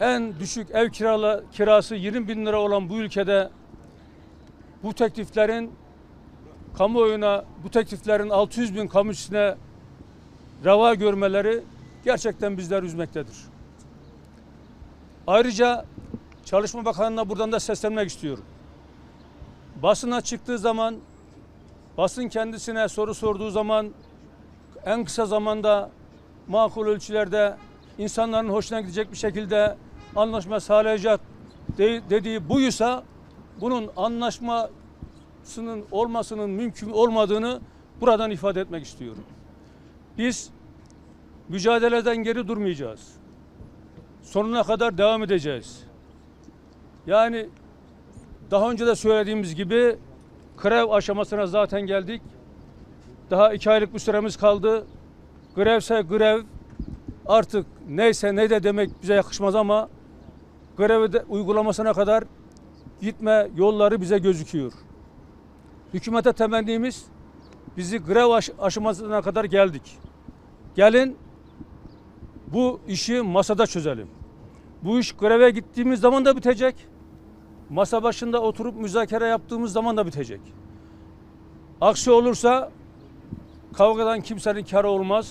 en düşük ev kirala, kirası 20 bin lira olan bu ülkede bu tekliflerin kamuoyuna, bu tekliflerin 600 bin kamu işçisine reva görmeleri gerçekten bizleri üzmektedir. Ayrıca Çalışma Bakanı'na buradan da seslenmek istiyorum. Basına çıktığı zaman, basın kendisine soru sorduğu zaman en kısa zamanda makul ölçülerde insanların hoşuna gidecek bir şekilde anlaşma sağlayacak de- dediği buysa bunun anlaşmasının olmasının mümkün olmadığını buradan ifade etmek istiyorum. Biz mücadeleden geri durmayacağız. Sonuna kadar devam edeceğiz. Yani daha önce de söylediğimiz gibi grev aşamasına zaten geldik. Daha iki aylık bir süremiz kaldı. Grevse grev artık neyse ne de demek bize yakışmaz ama grevi uygulamasına kadar gitme yolları bize gözüküyor. Hükümete temennimiz bizi grev aş- aşamasına kadar geldik. Gelin bu işi masada çözelim. Bu iş greve gittiğimiz zaman da bitecek. Masa başında oturup müzakere yaptığımız zaman da bitecek. Aksi olursa kavgadan kimsenin karı olmaz.